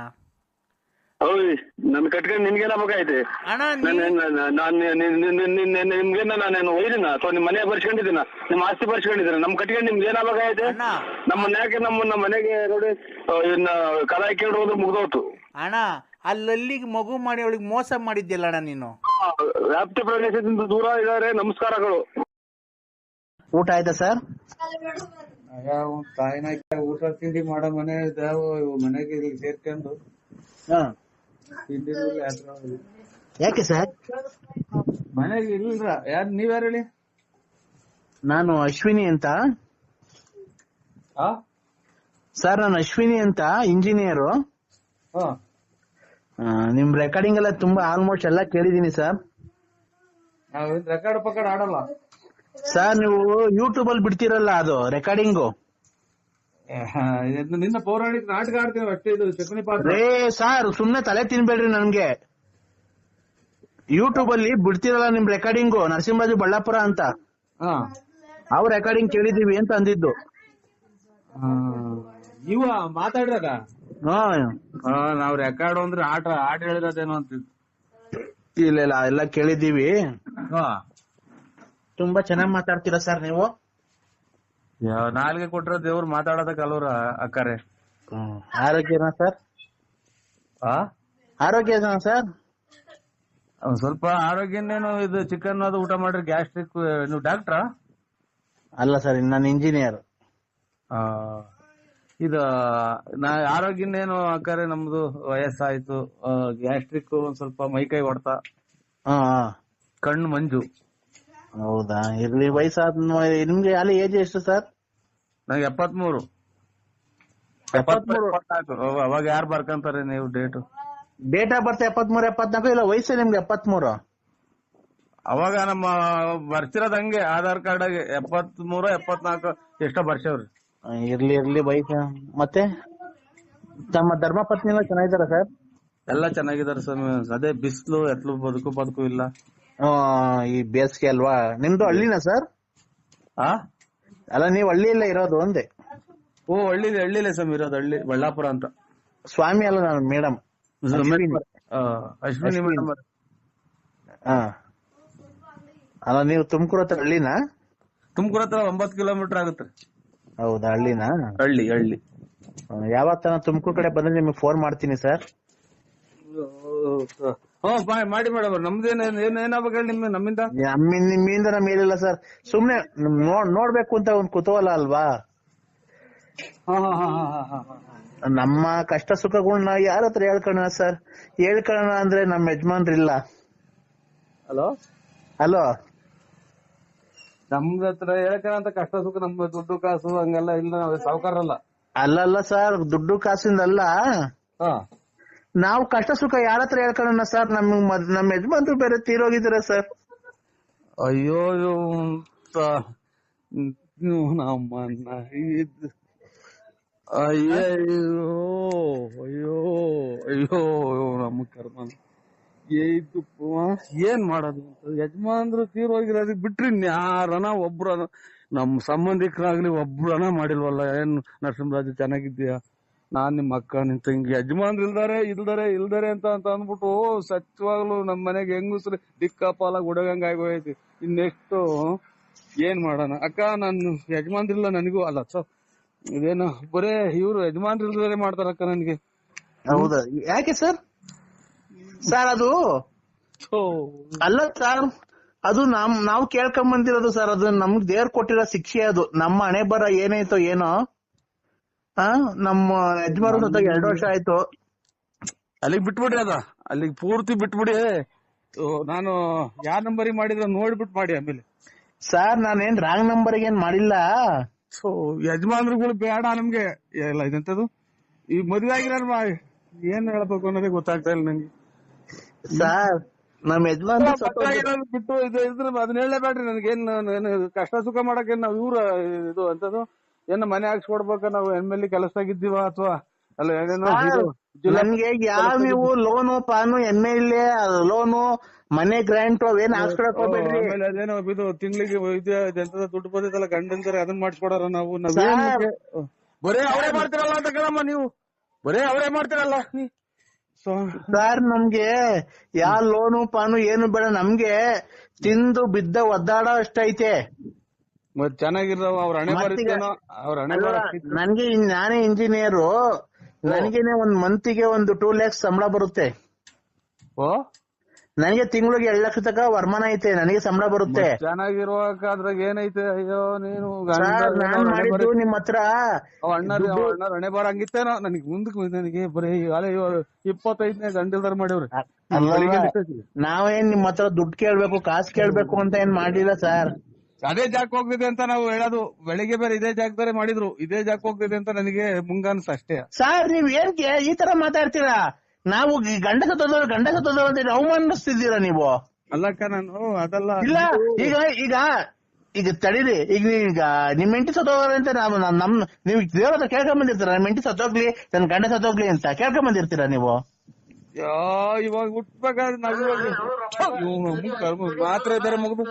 ಓಯ್ ನನ್ ಕಟ್ಕೊಂಡು ನಿನ್ಗೇನ ಬೇಕಾಯ್ತೆ ಅಣ್ಣ ನೀ ನಾನು ನಿಮ್ಗೇನ ನಾನೇನು ಒಯ್ದಿನ? ಅಥವಾ ನಿಮ್ ಮನೆ ಬರ್ಸ್ಕೊಂಡಿದ್ದೀನ? ನಿಮ್ ಆಸ್ತಿ ಬರ್ಸ್ಕೊಂಡಿದ್ದೀನ ನಮ್ ಕಟ್ಕೊಂಡು ನಿಮ್ಗೆ ಏನಾಗಬೇಕಾಯ್ತೆ ಅಣ್ಣ. ನಮ್ಮ ಮನ್ಯಾಗ ನಮ್ಮ ನಮ್ಮ ಮನೆಗೆ ನೋಡಿ ಆ, ಇನ್ನ ಕಲ ಕೇಳೋದು ಹೋದ್ರೆ ಮುಗ್ದೋತು ಅಣ್ಣ ಅಲ್ಲಲ್ಲಿಗೆ ಮಗು ಮಾಡಿ ಅವಳಿಗೆ ಮೋಸ ಮಾಡಿದ್ಯಲ್ಲ ಅಣ್ಣ ನೀನು? ಆ, ವ್ಯಾಪ್ತಿ ಪ್ರದೇಶದಿಂದ ದೂರ ಇದಾರೆ ನಮಸ್ಕಾರಗಳು. ಊಟ ಆಯ್ತಾ ಸರ್? ತಾಯಿನ ಊಟ ತಿಂಡಿ ಮಾಡೋ ಮನೆ ಇದಾವ ಇವು ಮನೆಗೆ ಇಲ್ಲಿ ಸೇರ್ಕೊಂಡು. ಯಾಕೆ ಸರ್? ಮನೆಗೆ ಇಲ್ರ? ಯಾರು ನೀವ್ ಯಾರು ಹೇಳಿ? ನಾನು ಅಶ್ವಿನಿ ಅಂತ. ಆ? ಸರ್ ನಾನು ಅಶ್ವಿನಿ ಅಂತ ಇಂಜಿನಿಯರು. ಹಾ. ನಿಮ್ ರೆಕಾರ್ಡಿಂಗ್ ಎಲ್ಲ ತುಂಬಾ ಆಲ್ಮೋಸ್ಟ್ ಎಲ್ಲ ಕೇಳಿದೀನಿ ಸರ್. ನಾವ್ ರೆಕಾರ್ಡ್ ಪಕಡ್ ಆಡಲ್ಲ. ಸರ್ ನೀವು ಯೂಟ್ಯೂಬ್ ಅಲ್ಲಿ ಬಿಡ್ತಿರಲ್ಲ ಅದು ರೆಕಾರ್ಡಿಂಗು ನಿನ್ನ ಪೌರಾಣಿಕ ನಾಟಕ ಆಡ್ತೀವಿ ಅಷ್ಟೇ ಇದು ಚಕಣಿ ಪಾತ್ರ. ರೇ ಸರ್ ಸುಮ್ನೆ ತಲೆ ತಿನ್ಬೇಡ್ರಿ ನನ್ಗೆ. ಯೂಟ್ಯೂಬ್ ಅಲ್ಲಿ ಬಿಡ್ತಿರಲ್ಲ ನಿಮ್ ರೆಕಾರ್ಡಿಂಗು ನರಸಿಂಹರಾಜು ಬಳ್ಳಾಪುರ ಅಂತ. ಹಾ. ಅವ್ ರೆಕಾರ್ಡಿಂಗ್ ಕೇಳಿದೀವಿ ಅಂತ ಅಂದಿದ್ದು. ಇವ ಮಾತಾಡ್ರಾಗ ಹಾ. ನಾವ್ ರೆಕಾರ್ಡ್ ಅಂದ್ರೆ ಆಟ ಆಟ ಹೇಳಿರೋದೇನೋ ಅಂತ ಇಲ್ಲ ಇಲ್ಲ ಎಲ್ಲ ಕೇಳಿದೀವಿ ಹಾ. ತುಂಬಾ ಚೆನ್ನಾಗಿ ಮಾತಾಡ್ತೀರಾ ಸರ್ ನೀವು? ನಾಲ್ಗೆ ಕೊಟ್ರ ದೇವ್ರು ಮಾತಾಡೋದಕ್ಕೆ ಅಲ್ವ್ರ ಅಕ್ಕಾರೆ. ಆರೋಗ್ಯನಾ ಸರ್? ಆ? ಆರೋಗ್ಯನಾ ಸರ್? ಸ್ವಲ್ಪ ಆರೋಗ್ಯನೇನು ಇದು ಚಿಕನ್ ಅದು ಊಟ ಮಾಡ್ರಿ ಗ್ಯಾಸ್ಟ್ರಿಕ್ ನೀವು ಡಾಕ್ಟ್ರಾ? ಅಲ್ಲ ಸರ್ ನಾನು ಇಂಜಿನಿಯರ್. ಇದು ನಾ ಆರೋಗ್ಯನೇನು ಅಕ್ಕಾರೆ ನಮ್ದು ವಯಸ್ಸಾಯ್ತು ಗ್ಯಾಸ್ಟ್ರಿಕ್ ಒಂದ್ ಸ್ವಲ್ಪ ಮೈಕೈ ಹೊಡ್ತ. ಕಣ್ಣು ಮಂಜು. ಹೌದಾ? ಇರ್ಲಿ ವಯಸ್ಸಾದ ನಿಮ್ಗೆ ಅಲ್ಲಿ ಏಜ್ ಎಷ್ಟು ಸರ್ ನಂಗೆ ಎಪ್ಪತ್ಮೂರು. ಎಪ್ಪತ್ಮೂರು. ಅವಾಗ ಯಾರು ಬರ್ಕಂತಾರೆ ನೀವು ಡೇಟು ಡೇಟ್ ಆಫ್ ಬರ್ತ್ ಎಪ್ಪತ್ಮೂರು ಎಪ್ಪತ್ನಾಲ್ಕು? ಇಲ್ಲ ವಯಸ್ಸು ನಿಮ್ಗೆ ಎಪ್ಪತ್ಮೂರು? ಅವಾಗ ನಮ್ಮ ಬರ್ತಿರೋದ್ ಹಂಗೆ ಆಧಾರ್ ಕಾರ್ಡ್ ಆಗಿ ಎಪ್ಪತ್ಮೂರು ಎಪ್ಪತ್ನಾಲ್ಕು ಎಷ್ಟೋ ಬರ್ಸವ್ರಿ. ಇರ್ಲಿ ಇರ್ಲಿ ವಯಸ್ಸು ಮತ್ತೆ? ತಮ್ಮ ಧರ್ಮಪತ್ನಿ ಎಲ್ಲ ಚೆನ್ನಾಗಿದಾರ ಸರ್ ಎಲ್ಲ ಚೆನ್ನಾಗಿದಾರೆ ಸರ್ ಅದೇ ಬಿಸಿಲು ಎತ್ಲು ಬದುಕು ಬದುಕು ಇಲ್ಲ. ಈ ಬೇಸಿಗೆ ಅಲ್ವಾ? ನಿಮ್ದು ಹಳ್ಳಿನಾ ಸರ್? ಆ? ಅಲ್ಲ ನೀವು ಹಳ್ಳಿಯಲ್ಲೇ ಇರೋದು ಒಂದೇ? ಓ ಹಳ್ಳಿ ಹಳ್ಳಿಲೇ ಸ್ವಾಮಿ ಇರೋದು ಹಳ್ಳಿ ಬಳ್ಳಾಪುರ ಅಂತ. ಸ್ವಾಮಿ ಅಲ್ಲ ನಾನು ಮೇಡಮ್. ಅಶ್ವಿನಿ. ಮೇಡಮ್. ಅಲ್ಲ ನೀವು ತುಮಕೂರು ಹತ್ರ ಹಳ್ಳಿನಾ? ತುಮಕೂರು ಹತ್ರ ಒಂಬತ್ತು ಕಿಲೋಮೀಟರ್ ಆಗುತ್ತೆ. ಹೌದಾ ಹಳ್ಳಿನಾ? ಹಳ್ಳಿ ಹಳ್ಳಿ. ಯಾವತ್ತ ತುಮಕೂರು ಕಡೆ ಬಂದ್ರೆ ನಿಮಗೆ ಫೋನ್ ಮಾಡ್ತೀನಿ ಸರ್. ಮಾ- ಮಾಡಿ ಮೇಡಮ್ ನಮ್ದೇನ್ ಏನ್ ಏನಾಗ್ಬೇಕು ಹೇಳಿ ನಿಮ್ಮ ನಮ್ಮಿಂದ? ನಮ್ಮಿಂದ ನಮ್ ಏನಿಲ್ಲ ಸರ್. ಸುಮ್ನೆ ನೋಡ್ ನೋಡ್ಬೇಕು ಅಂತ ಒಂದ್ ಕುತೂಹಲ ಅಲ್ವಾ? ನಮ್ಮ ಕಷ್ಟ ಸುಖಗಳನ್ನ ಯಾರ ಹತ್ರ ಹೇಳ್ಕೊಳ್ಳೋಣ ಸರ್? ಹೇಳ್ಕೊಳ್ಳೋಣ ಅಂದ್ರೆ ನಮ್ಮ ಯಜಮಾನ್ರಿಲ್ಲ. ಹಲೋ? ಹಲೋ? ನಮ್ದ ಹತ್ರ ಅಂತ ಕಷ್ಟ ಸುಖ ನಮ್ ದುಡ್ಡು ಕಾಸು ಹಂಗೆಲ್ಲ ಇಲ್ಲ ನಾವ್ ಸಾವುಕಾರಲ್ಲ ಅಲ್ಲಲ್ಲ ಸರ್ ದುಡ್ಡು ಕಾಸಿಂದಲ್ಲ. ಹಾ. ನಾವು ಕಷ್ಟ ಸುಖ ಯಾರ ಹತ್ರ ಹೇಳ್ಕೊಳ್ಳೋಣ ಸರ್ ನಮ್ ನಮ್ಮ ಯಜಮಾನ್ರು ಬೇರೆ ತೀರೋಗಿದ್ದಾರೆ ಸರ್ ಅಯ್ಯೋ ನಮ್ಮನ್ನ ಅಯ್ಯೋ ಅಯ್ಯೋ ಅಯ್ಯೋ ನಮ್ಮ ಕರ್ಮ ಏನ್ ಮಾಡೋದು ಅಂತ. ಯಜಮಾನ್ರು ತೀರೋಗಿರೋದು ಬಿಟ್ರಿ ಯಾರನ ಒಬ್ರನ ನಮ್ ಸಂಬಂಧಿಕರಾಗ್ಲಿ ಒಬ್ರನ ಮಾಡಿಲ್ವಲ್ಲ? ಏನ್ ನರಸಿಂಹರಾಜು, ಚೆನ್ನಾಗಿದ್ದೀಯಾ? ನಾನ್ ನಿಮ್ ಅಕ್ಕ ನಿನ್ ತಂಗಿ ಯಜಮಾನ್ರು ಇಲ್ದಾರೆ ಇಲ್ದಾರೆ ಇಲ್ದಾರೆ ಅಂತ ಅಂತ ಅಂದ್ಬಿಟ್ಟು ಸತ್ಯವಾಗ್ಲು ನಮ್ ಮನೆಗೆ ಹೆಂಗಸ್ರು ದಿಕ್ಕಾಪಾಲ ಗುಡಗಂಗ ಆಗೋಯ್ತು. ಇನ್ನೆಷ್ಟು ಏನ್ ಮಾಡೋಣ? ಅಕ್ಕ ನಾನು ಯಜಮಾನ್ರಿಲ್ಲ ನನಗೂ. ಅಲ್ಲ ಸೊ ಇದೇನು ಬರೇ ಇವ್ರು ಯಜಮಾನ್ರಿಲ್ದಾರೆ ಮಾಡ್ತಾರ ಅಕ್ಕ ನನ್ಗೆ. ಹೌದಾ? ಯಾಕೆ ಸರ್? ಸರ್ ಅದು. ಅಲ್ಲ ಸರ್ ಅದು ನಮ್ ನಾವು ಕೇಳ್ಕೊಂಡ್ ಬಂದಿರೋದು ಸರ್ ಅದು ನಮ್ಗ್ ದೇವ್ರ ಕೊಟ್ಟಿರೋ ಶಿಕ್ಷೆ ಅದು. ನಮ್ಮ ಹಣೆ ಬರ ಏನೈತೋ ಏನೋ. ಆ ನಮ್ಮ ಯಜಮಾನರ ಜೊತೆಗೆ ಎರಡು ವರ್ಷ ಆಯ್ತು. ಅಲ್ಲಿಗೆ ಬಿಟ್ಬಿಡಿ ಅದ. ಅಲ್ಲಿಗ್ ಪೂರ್ತಿ ಬಿಟ್ಬಿಡಿ. ನಾನು ಯಾವ ನಂಬರ್ ಮಾಡಿದ್ರೆ ನೋಡ್ಬಿಟ್ಟು ಮಾಡಿ ಆಮೇಲೆ. ಸರ್ ನಾನೇನ್ ರಾಂಗ್ ನಂಬರ್ ಏನ್ ಮಾಡಿಲ್ಲ? ಸೊ ಯಜಮಾನ್ರುಗಳು ಬೇಡ ನಮ್ಗೆ. ಎಲ್ಲ ಇದಂತದು ಈ ಮದ್ವೆ ಆಗಿರೋ ಏನ್ ಹೇಳ್ಬೇಕು ಅನ್ನೋದೇ ಗೊತ್ತಾಗ್ತಾ ಇಲ್ಲ ನಂಗೆ. ಸರ್ ನಮ್ ಯಜಮಾನ್ ಬಿಟ್ಟು ಇದು ಇದ್ರ ಅದನ್ನ ಹೇಳಬೇಡ್ರಿ ನನಗೇನ್ ಏನು ಕಷ್ಟ ಸುಖ ಮಾಡಕ್ ನಾವು ಇವ್ರ ಇದು ಅಂತದು ಏನ ಮನೆ ಹಾಕ್ಸ್ಕೊಡ್ಬೇಕ? ನಾವು ಎಂ ಎಲ್ ಕೆಲಸದಾಗಿದ್ದೀವ ಅಥವಾ ಅಲ್ಲ ಏನೇನೋ ಇದು ಜಿಲ್ಲಾ ನನ್ಗೆ ಯಾವ ನೀವು ಲೋನು ಪಾನು ಎಂ ಎಲ್ ಎ ಲೋನು ಮನೆ ಗ್ರಾಂಟ್ ಅವೇನ್ ಹಾಕ್ಸ್ಕೊಳಕ್ ಹೋಗ್ಬೇಡ್ರಿ? ಆಮೇಲೆ ಅದೇನೋ ಇದು ತಿಂಗ್ಳಿಗೆ ಇದು ಎಂತದ ದುಡ್ಡು ಬಂದಿತ್ತಲ್ಲ ಗಂಡಂತಾರೆ ಅದನ್ನ ಮಾಡ್ಸ್ಕೊಡಾರ ನಾವು? ಬರೇ ಅವರೇ ಮಾಡ್ತಿರಲ್ಲ ಅಂತ ಕೇಳಮ್ಮ ನೀವು. ಬರೇ ಅವರೇ ಮಾಡ್ತಿರಲ್ಲ. ಸರ್ ನಮ್ಗೆ ಯಾವ ಲೋನು ಪಾನು ಏನು ಬೇಡ ನಮ್ಗೆ ತಿಂದು ಬಿದ್ದ ಒದ್ದಾಡೋ ಅಷ್ಟೈತೆ. ಮತ್ ಚೆನ್ನಾಗಿರೋ ಅವ್ರ ಹಣೆ ಅವ್ರ ಹಣೆ ನನ್ಗೆ ನಾನೇ ಇಂಜಿನಿಯರು ನನಗೇನೆ ಒಂದ್ ಮಂತಿಗೆ ಒಂದು ಟೂ ಲ್ಯಾಕ್ಸ್ ಸಂಬಳ ಬರುತ್ತೆ. ಓ? ನನಗೆ ತಿಂಗಳಿಗೆ ಎರಡ್ ಲಕ್ಷ ತಕ ವರಮಾನ ಐತೆ ನನಗೆ ಸಂಬಳ ಬರುತ್ತೆ. ಚೆನ್ನಾಗಿರುವಾಗ ಅದ್ರಾಗ ಏನೈತೆ? ಅಯ್ಯೋ ನೀನು ನಾನ್ ಮಾಡಿದ್ದು ನಿಮ್ ಹತ್ರ ಅಣ್ಣ ಅಣ್ಣ ಹಣೆ ಬರಂಗಿತ್ತೇನೋ? ನನಗೆ ಮುಂದಕ್ಕೆ ನನಗೆ ಬರೀ ಅಲೆ ಇಪ್ಪತ್ತೈದನೇ ಗಂಟಲ್ದಾರ ಮಾಡಿವ್ರಿ. ನಾವೇನ್ ನಿಮ್ ಹತ್ರ ದುಡ್ಡು ಕೇಳ್ಬೇಕು ಕಾಸು ಕೇಳ್ಬೇಕು ಅಂತ ಏನ್ ಮಾಡಿಲ್ಲ ಸರ್. ಅದೇ ಜಾಕ್ ಹೋಗ್ತಿದೆ ಅಂತ ನಾವು ಹೇಳೋದು. ಬೆಳಿಗ್ಗೆ ಬೇರೆ ಇದೇ ಜಾಗದಲ್ಲಿ ಮಾಡಿದ್ರು. ಇದೇ ಜಾಕ್ ಹೋಗ್ತಿದೆ ಅಂತ ನನಗೆ ಮುಂಗನ್ಸ ಅಷ್ಟೇ. ಸರ್ ನೀವ್ ಏನ್ಕೆ ಈ ತರ ಮಾತಾಡ್ತೀರಾ? ನಾವು ಗಂಡಸ ಗಂಡ ಗಂಡಸ ಗಂಡ ಸತ್ತೋದವ್ರು ಅಂತ ಅವಮಾನಿಸ್ತಿದ್ದೀರಾ ನೀವು? ಅಲ್ಲಕ್ಕ ನಾನು ಅದಲ್ಲ ಇಲ್ಲ ಈಗ ಈಗ ಈಗ ತಡೀರಿ. ಈಗ ಈಗ ನಿಮ್ ಮೆಂಟಿ ಸತ್ತೋಗ್ರಿ ಅಂತ ನಾವು ನಮ್- ನೀವು ದೇವ್ರ ಹತ್ರ ಕೇಳ್ಕೊಂಡ್ ಬಂದಿರ್ತೀರಾ? ನಮ್ ಹೆಂಡತಿ ಸತ್ತೋಗ್ಲಿ ನನ್ ಗಂಡ ಸತ್ತೋಗ್ಲಿ ಅಂತ ಕೇಳ್ಕೊಂಡ್ ಬಂದಿರ್ತೀರಾ ನೀವು? ಯಾ, ಇವಾಗ ಹುಟ್ಬೇಕಾದ್ರೆ ನಮ್ಗ್ ಕರ್ಮ ಮಾತ್ರ ಇದಾರೆ ಮಗದು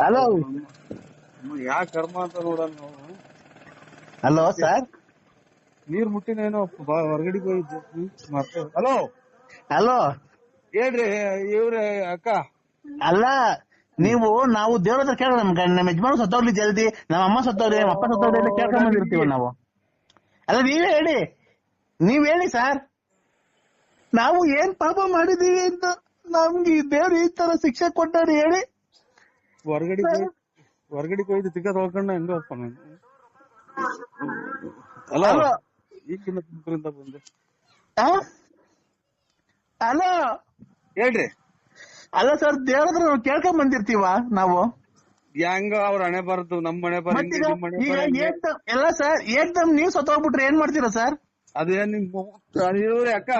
ಹಲೋ ಯಾ ಕರ್ಮ ಅಂತ ನೋಡಲ್ಲ ನಾವು ಹಲೋ ಸರ್ ನೀರ್ ಮುಟ್ಟಿನೇನೋ ಬಾ ಹೊರಗಡೆ ಹೋಗಿದ್ದೆ ಹಲೋ ಹಲೋ ಹೇಳ್ರಿ ಇವ್ರೆ ಅಕ್ಕ ಅಲ್ಲ ನೀವು ನಾವು ದೇವ್ರ ಹತ್ರ ಕೇಳ ನಮ್ ನಮ್ಮ ಯಜಮಾನ ಸತ್ತೋಗ್ಲಿ ಜಲ್ದಿ ನಮ್ಮ ಅಮ್ಮ ಸತ್ತೋಗ್ಲಿ ನಮ್ಮ ಅಪ್ಪ ಸತ್ತೋಗ್ಲಿ ಅಂತ ಕೇಳ್ಕೊಂಡ್ ಬಂದಿರ್ತೀವಿ ನಾವು. ಅಲ್ಲ ನೀವೇ ಹೇಳಿ. ನೀವ್ ಹೇಳಿ ಸರ್. ನಾವು ಏನ್ ಪಾಪ ಮಾಡಿದೀವಿ ಅಂತ ನಮ್ಗೆ ಈ ದೇವ್ರು ಈ ತರ ಶಿಕ್ಷೆ ಕೊಟ್ಟಾರೆ ಹೇಳಿ. ಹೊರಗಡೆ ಹೊರಗಡೆ ಹೋಯ್ದು ತಿಕ್ಕ ತೊಳ್ಕೊಂಡ ಹೆಂಗ ಅಲ್ಲ ಈಗಿನ ಬಂದೆ. ಹೇಳ್ರಿ. ಅಲ್ಲ ಸರ್ ದೇವ್ರ ಹತ್ರ ನಾವು ಕೇಳ್ಕೊಂಡ್ ಬಂದಿರ್ತೀವ ನಾವು? ಹೆಂಗ ಅವ್ರ ಹಣೆ ಬರದು ನಮ್ ಮನೆ ಬರ ಮತ್ತೀಗ ನಿಮ್ ಮನೆ ಈಗ ಬರ ಹಿಂಗೆ. ಏಕ್ದಮ್ ಎಲ್ಲ ಸರ್ ಏಕ್ದಮ್ ನೀವ್ ಸತ್ತೋಗ್ಬಿಟ್ರೆ ಏನ್ ಮಾಡ್ತೀರಾ ಸರ್ ಅದೇನ್ ನಿಮ್ ಅಕ್ಕ.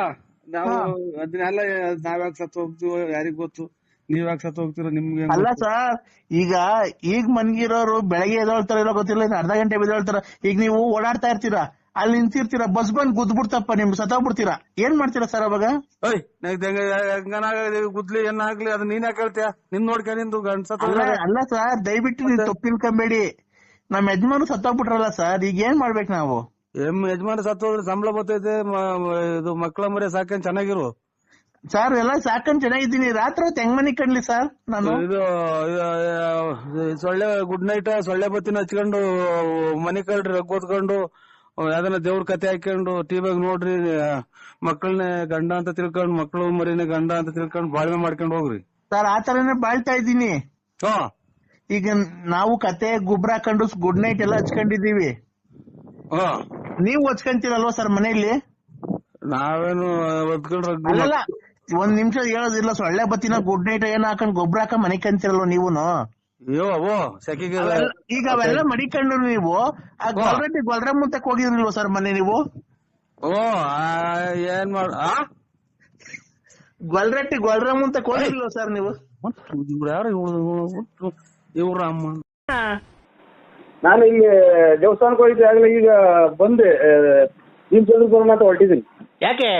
ನಾವು ಅದನ್ನೆಲ್ಲ ನಾವ್ಯಾಕ್ ಸತ್ ಹೋಗ್ತೀವಿ ಯಾರಿಗ್ ಗೊತ್ತು? ನೀವ್ ಯಾಕೆ ಸತ್ತು ಹೋಗ್ತೀರೋ ನಿಮ್ಗೆ ಅಲ್ಲ? ಸರ್ ಈಗ ಈಗ ಮನ್ಗಿರೋರು ಬೆಳಗ್ಗೆ ಎದ್ದೇಳ್ತಾರ ಇಲ್ಲ ಗೊತ್ತಿಲ್ಲ ಅರ್ಧ ಗಂಟೆ ಬಿದ್ದೇಳ್ತಾರ ಈಗ ನೀವು ಓಡಾಡ್ತಾ ಇರ್ತೀರಾ? ಅಲ್ಲಿ ನಿಂತಿರ್ತೀರ ಬಸ್ ಬಂದ್ ಗುದ್ಬಿಡ್ತಪ್ಪ ನಿಮ್ ಸತ್ತೋಗ್ಬಿಡ್ತೀರಾ? ಏನ್ ಮಾಡ್ತೀರಾ ಸರ್ ಅವಾಗ? ಓಯ್ ಗುದ್ಲಿ ಏನಾಗ್ಲಿ ಅದ್ ನೀನ್ ಯಾಕೆ ಹೇಳ್ತೀಯ? ನಿನ್ ನೋಡ್ಕ ನಿಂದು ಅಲ್ಲ ಸರ್ ದಯವಿಟ್ಟು ನೀವು ತಪ್ಪಿಲ್ಕೊಂಬೇಡಿ ನಮ್ ಯಜಮಾನು ಸತ್ತೋಗ್ಬಿಟ್ರಲ್ಲ ಸರ್ ಈಗ ಏನ್ ಮಾಡ್ಬೇಕು ನಾವು? ಎಂ ಯಜಮಾನ ಸತ್ತು ಹೋದ್ರೆ ಸಂಬಳ ಬರ್ತೈತೆ ಇದು ಮಕ್ಳ ಮರಿ ಸಾಕೇನ್ ಚೆನ್ನಾಗಿರು. ಸರ್ ಎಲ್ಲ ಸಾಕಂಡ್ ಚೆನ್ನಾಗಿದ್ದೀನಿ. ರಾತ್ರಿ ಹೊತ್ತು ಹೆಂಗ್ ಮನಿ ಕಣ್ಲಿ ಸರ್ ನಾನು? ಇದು ಸೊಳ್ಳೆ ಗುಡ್ ನೈಟ್ ಸೊಳ್ಳೆ ಬತ್ತಿನ ಹಚ್ಕೊಂಡು ಮನೆ ಕಳ್ರಿ ಕೂತ್ಕೊಂಡು ಓದ್ಕೊಂಡು ಯಾವ್ದನ ದೇವ್ರ ಕತೆ ಹಾಕೊಂಡು ಟಿವಿಯಾಗ ನೋಡ್ರಿ ಮಕ್ಕಳನ್ನ ಗಂಡ ಅಂತ ತಿಳ್ಕೊಂಡ್ ಮಕ್ಕಳು ಮರಿನ ಗಂಡ ಅಂತ ತಿಳ್ಕೊಂಡ್ ಬಾಳ್ವೆ ಮಾಡ್ಕೊಂಡ್ ಹೋಗ್ರಿ. ಸರ್ ಆ ತರನೇ ಬಾಳ್ತಾ ಇದೀನಿ ಈಗ ನಾವು ಕತೆ ಗುಬ್ರ ಹಾಕೊಂಡು ಗುಡ್ ನೈಟ್ ಎಲ್ಲ ಹಚ್ಕೊಂಡಿದೀವಿ ನೀವು ಹಚ್ಕೊಂತೀರಲ್ವಾ ಸರ್ ಮನೆಯಲ್ಲಿ? ನಾವೇನು ಒಂದ್ ನಿಮಿಷ ಹೇಳೋದಿಲ್ಲ ಸೊಳ್ಳೆ ಬತ್ತಿನ ಗುಡ್ ನೈಟ್ ಏನ್ ಹಾಕೊಂಡ್ ಗೊಬ್ಬರ ಹಾಕೊಂಡ್ ಮನೆ ಕಂತಿರಲ್ವ ನೀವುನು? ಅಯ್ಯೋ ಅವೋ ಸೆಕೆಗೆ ಈಗ ಅವೆಲ್ಲ ಮಡಿಕೊಂಡ್ರು ನೀವು. ಆ ಗೊಲ್ರೆಡ್ಡಿ ಗೊಲ್ರ ಮುಂತಕ್ ಹೋಗಿದ್ರಿಲ್ವ ಸರ್ ಮನೆ ನೀವು? ಓ ಆ, ಏನ್ ಮಾಡ ಆ? ಗೊಲ್ರೆಟ್ಟಿ ಗೊಲ್ರ ಮುಂತಕ್ ಹೋಗಿರ್ಲಿಲ್ವ ಸರ್ ನೀವು? ಇವ್ರು ಯಾರು ಇವ್ರು ಇವ್ರ ಅಮ್ಮ? ನಾನು ಇಲ್ಲಿ ದೇವಸ್ಥಾನಕ್ಕೆ ಹೋಗಿದ್ದೆ ಆಗಲೇ ಈಗ ಬಂದೆ. ನಿಮ್ ಚಂದ್ರಪುರ ಹೊರಟಿದ್ದೀನಿ. ಯಾಕೆ?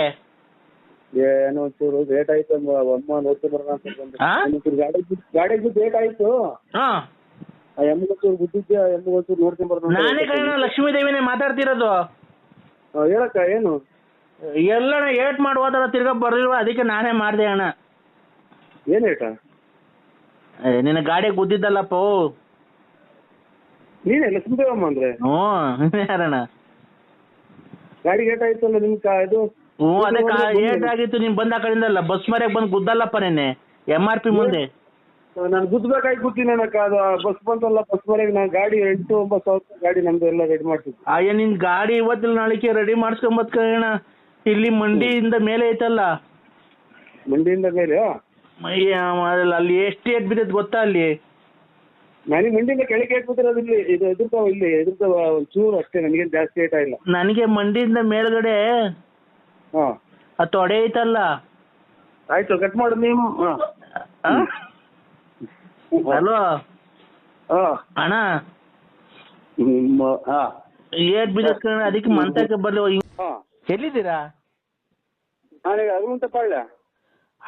ಏನೋ ಒಂಚೂರು ಲೇಟ್ ಆಯ್ತು ಅಮ್ಮ ನೋಡ್ಕೊಂಡು ಬರೋಣ ಅಂತ ಬಂದೆ. ಗಾಡಿ ಒಂಚೂರು ಗಾಡಿ ಗಾಡಿ ಲೇಟ್ ಆಯ್ತು. ಹಾ. ಆ ಎಮ್ಗೊಂಚೂರು ಗುದ್ದಿದ್ದೆ ಆ ನೋಡ್ತೀನಿ ನೋಡ್ಕೊಂಡ್ ಬರೋಣ ನಾನೇ ಕಣ. ಲಕ್ಷ್ಮೀ ದೇವಿನೇ ಮಾತಾಡ್ತಿರೋದು. ಹೇಳಕ್ಕ ಏನು? ಎಲ್ಲಣ್ಣ ಏಟ್ ಮಾಡಿ ಹೋದಲ್ಲ ತಿರ್ಗಾ ಬರ್ಲಿಲ್ವ ಅದಕ್ಕೆ ನಾನೇ ಮಾಡ್ದೆ ಅಣ್ಣ. ಏನ್ ಏಟ? ಏ, ನಿನ್ನ ಗಾಡಿ ಗುದ್ದಿದ್ದಲ್ಲಪ್ಪ. ನೀನೇ ಲಕ್ಷ್ಮೀದೇವಮ್ಮ ಅಂದ್ರೆ? ಹ್ಞೂ ಯಾರಣ್ಣ. ಗಾಡಿ ಲೇಟ್ ಆಯ್ತಲ್ಲ ನಿಮ್ ಕಾ ಇದು? ಹ್ಞೂ ಅದೇ ಕಾ- ಏಟ್ ಆಗಿತ್ತು ನೀನ್ ಬಂದ ಆ ಕಡೆಯಿಂದಲ್ಲ ಬಸ್ ಮರ್ಯಾಗ ಬಂದು ಗುದ್ದಲ್ಲಪ್ಪ ನೆನ್ನೆ ಎಂ ಆರ್ ಪಿ ಮುಂದೆ. ನಾನು ಗುದ್ದಬೇಕಾಗಿ ಕೂತೀನಿ ಅದು ಬಸ್ ಬಂತಲ್ಲ ಬಸ್ ಮನೆಗೆ ನಾನು ಗಾಡಿ ಎಂಟು ಒಂಬತ್ತು ಸಾವಿರ ರೂಪಾಯಿ ಗಾಡಿ ನಮ್ದು ಎಲ್ಲ ರೆಡಿ ಮಾಡ್ತಿದ್ದೆ. ಅಯ್ಯ ನಿನ್ ಗಾಡಿ ಇವತ್ತಿಲ್ಲ ನಾಳಿಕೆ ರೆಡಿ ಮಾಡಿಸ್ಕೊಂಬತ್ಕಣ ಇಲ್ಲಿ ಮಂಡಿಯಿಂದ ಮೇಲೆ ಐತಲ್ಲ. ಮಂಡಿಯಿಂದ ಮೇಲೆ ಅಯ್ಯ, ಅಲ್ಲಿ ಎಷ್ಟು ಏಟ್ ಬಿದ್ದೈತೆ ಗೊತ್ತಾ ಅಲ್ಲಿ? ನನಗೆ ಮಂಡಿಯಿಂದ ಕೆಳಗೆ ಹಾಕ್ಬಿಟ್ಟಿರೋದು ಇಲ್ಲಿ ಇದು ಎದುರ್ತಾವ ಇಲ್ಲಿ ಎದುರ್ತಾವ ಒಂಚೂರು ಅಷ್ಟೇ ನನಗೇನು ಜಾಸ್ತಿ ಏಟ ಇಲ್ಲ. ನನಗೆ ಮಂಡಿಯಿಂದ ಮೇಲ್ಗಡೆ ಹಾ. ಆ ತೊಡೆ ಐತಲ್ಲ ಆಯ್ತು ಕಟ್ ಮಾಡು ನೀವು ಹಾ? ಹಲೋ ಹಾ. ಅಣ್ಣ? ನಿಮ್ಮ ಹಾ. ಏಟ್ ಕಣ ಅದಕ್ಕೆ ಮಂತಕ್ಕೆ ಬರ್ಲಿ. ಹಾ. ಎಲ್ಲಿದ್ದೀರಾ? ನಾನೀಗ ಪಾಳ್ಯ.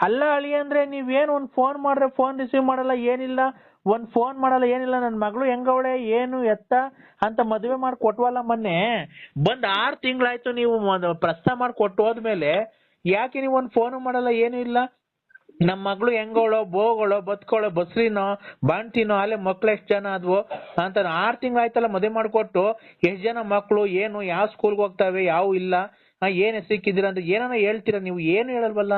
ಅಲ್ಲ ಅಳಿ ಅಂದ್ರೆ ನೀವೇನ್ ಒಂದ್ ಫೋನ್ ಮಾಡ್ರೆ ಫೋನ್ ರಿಸೀವ್ ಮಾಡಲ್ಲ ಏನಿಲ್ಲ? ಒಂದ್ ಫೋನ್ ಮಾಡಲ್ಲ, ಏನಿಲ್ಲ, ನನ್ ಮಗಳು ಹೆಂಗವಳೆ ಏನು ಎತ್ತ ಅಂತ ಮದುವೆ ಮಾಡಿ ಕೊಟ್ವಲ್ಲ ಮೊನ್ನೆ. ಬಂದ್ ಆರ್ ತಿಂಗಳಾಯ್ತು ನೀವು ಪ್ರಸ್ತಾವ ಮಾಡಿ ಕೊಟ್ಟು ಹೋದ್ಮೇಲೆ ಯಾಕೆ ನೀವು ಒಂದ್ ಫೋನ್ ಮಾಡಲ್ಲ, ಏನು ಇಲ್ಲ? ನಮ್ ಮಗಳು ಹೆಂಗೋಳೋ, ಬೋಗಳೋ, ಬದುಕೋಳೋ, ಬಸ್ರಿನೋ, ಬಾಣ್ತಿನೋ, ಅಲ್ಲೇ ಮಕ್ಳು ಎಷ್ಟ್ ಜನ ಆದ್ವು ಅಂತ ಆರ್ ತಿಂಗಳಾಯ್ತಲ್ಲ ಮದುವೆ ಮಾಡ್ಕೊಟ್ಟು ಎಷ್ಟ್ ಜನ ಮಕ್ಳು, ಏನು, ಯಾವ ಸ್ಕೂಲ್ಗೆ ಹೋಗ್ತಾವೆ, ಯಾವ ಇಲ್ಲ ಏನ್ ಸಿಕ್ಕಿದಿರ ಅಂತ ಏನಾನ ಹೇಳ್ತೀರಾ ನೀವು? ಏನು ಹೇಳಲ್ವಲ್ಲ,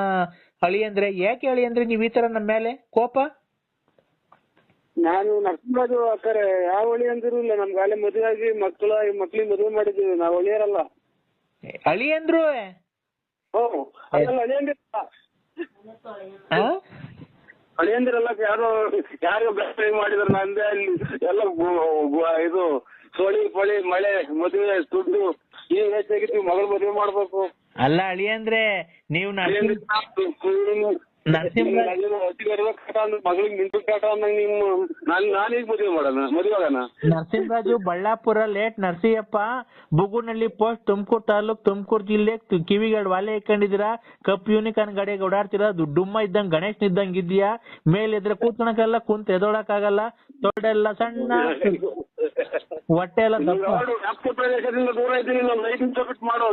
ಅಳಿ ಅಂದ್ರೆ? ಯಾಕೆ ಅಳಿ ಅಂದ್ರೆ ನೀವ್ ಈ ತರ ನಮ್ಮ ಮೇಲೆ? ಕೋಪ? ನಾನು ನರಸಿಂಹರಾಜು ಅಕ್ಕಾರೆ ಯಾವ ಹೊಳಿ ಅಂದ್ರು ಇಲ್ಲ. ನಮ್ಗೆ ಅಲ್ಲೇ ಮದುವೆ ಆಗಿ ಮಕ್ಕಳ ಮಕ್ಳಿಗೆ ಮದುವೆ ಮಾಡಿದ್ದೀವಿ. ನಾವು ಹೊಳಿಯರಲ್ಲ ಅಳಿ ಅಂದ್ರು? ಓ ಅದಲ್ಲ ಅಳಿಯಂದಿರಲ್ಲ ಅಳಿಯಂದಿರಲ್ಲ ಯಾರೋ ಯಾರೋ ಬೆಸ್ಟ್ ಮಾಡಿದ್ರು ನಂದೇ ಅಲ್ಲಿ ಎಲ್ಲ ಇದು ಸೋಳಿ ಪಳಿ ಮಳೆ ಮದುವೆ ದುಡ್ಡು ಈಗ ಹೆಚ್ಚಾಗಿತ್ತು ಮಗಳು ಮದುವೆ ಮಾಡ್ಬೇಕು. ಅಲ್ಲ ಅಳಿ ಅಂದ್ರೆ ನೀವು ನರಸಿಂಹರಾಜ್ ಮಗಳಿಗೆ ನಿಂತು ಕಾಟ ಅನ್ನಂಗ್ ನಿಮ್ಮ ನಾನು ನಾನೀಗ ಮದುವೆ ಮಾಡೋಣ? ಮದುವೆ ಆಗೋಣ? ನರಸಿಂಹರಾಜು ಬಳ್ಳಾಪುರ ಲೇಟ್ ನರಸಿಂಹಪ್ಪ ಬುಗುನಳ್ಳಿ ಪೋಸ್ಟ್ ತುಮಕೂರು ತಾಲೂಕ್ ತುಮಕೂರು ಜಿಲ್ಲೆ ಕಿವಿಗಡ್ ವಾಲೆ ಇಟ್ಕೊಂಡಿದ್ದೀರಾ ಕಪ್ ಯೂನಿಕಾನ್ ಗಾಡಿಗೆ ಓಡಾಡ್ತೀರಾ? ದುಡ್ಡುಮ್ಮ ಇದ್ದಂಗ ಗಣೇಶ್ ಇದ್ದಂಗ್ ಇದ್ಯಾ ಮೇಲೆ ಇದ್ರೆ ಕೂತ್ಕೊಳಕಲ್ಲ ಕುಂತ ಎದೋಳಕ್ಕಾಗಲ್ಲ. ತೊಡೆಲ್ಲ ಸಣ್ಣ ಹೊಟ್ಟೆ ಎಲ್ಲ ದಪ್ಪ ಪ್ರದೇಶದಿಂದ ದೂರ ಇದ್ದೀನಿ ಮಾಡೋ